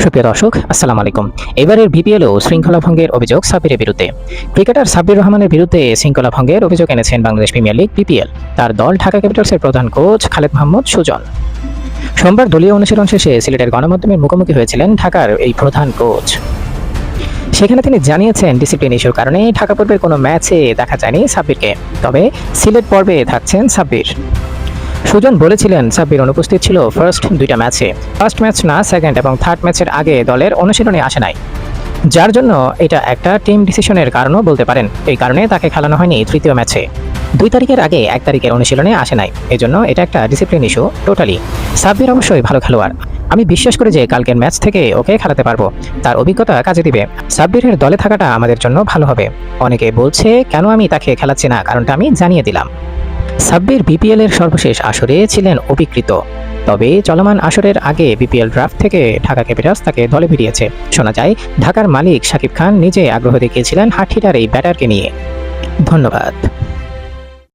সুপ্রিয় দর্শক, আসসালামু আলাইকুম। এবারের বিপিএলও শৃঙ্খলা ভঙ্গের অভিযোগ সাব্বিরের বিরুদ্ধে। ক্রিকেটার সাব্বির রহমানের বিরুদ্ধে শৃঙ্খলা ভঙ্গের অভিযোগ এনেছেন বাংলাদেশ প্রিমিয়ার লিগ বিপিএল তার দল ঢাকা ক্যাপিটালসের প্রধান কোচ খালেদ মাহমুদ সুজন। সোমবার দলীয় অনুশীলন শেষে সিলেটের গণমাধ্যমের মুখোমুখি হয়েছিলেন ঢাকার এই প্রধান কোচ। সেখানে তিনি জানিয়েছেন, ডিসিপ্লিন ইস্যুর কারণে ঢাকা পর্বের কোনো ম্যাচে দেখা যায়নি সাব্বিরকে। তবে সিলেট পর্বে থাকছেন সাব্বির। সুজন বলেছিলেন, সাব্বির অনুপস্থিত ছিল ফার্স্ট দুইটা ম্যাচে ফার্স্ট ম্যাচ না সেকেন্ড এবং থার্ড ম্যাচের আগে দলের অনুশীলনে আসে নাই। যার জন্য এটা একটা টিম ডিসিশনের কারণও বলতে পারেন। এই কারণে তাকে খেলানো হয়নি তৃতীয় ম্যাচে দুই তারিখের আগে এক তারিখের অনুশীলনে আসে নাই। এজন্য এটা একটা ডিসিপ্লিন ইস্যু টোটালি সাব্বির অবশ্যই ভালো খেলোয়াড়। আমি বিশ্বাস করি যে কালকের ম্যাচ থেকে ওকে খেলাতে পারব। তার অভিজ্ঞতা কাজে দিবে। সাব্বিরের দলে থাকাটা আমাদের জন্য ভালো হবে। অনেকে বলছে, কেন আমি তাকে খেলাচ্ছি না? কারণটা আমি জানিয়ে দিলাম। সাব্বির বিপিএল এর সর্বশেষ আসরে ছিলেন অভিকৃত। তবে চলমান আসরের আগে বিপিএল ড্রাফট থেকে ঢাকা ক্যাপিটালস তাকে দলে ফিরিয়েছে শোনা যায়, ঢাকার মালিক শাকিব খান নিজে আগ্রহ দেখিয়েছিলেন হাঠিটার এই ব্যাটারকে নিয়ে। ধন্যবাদ।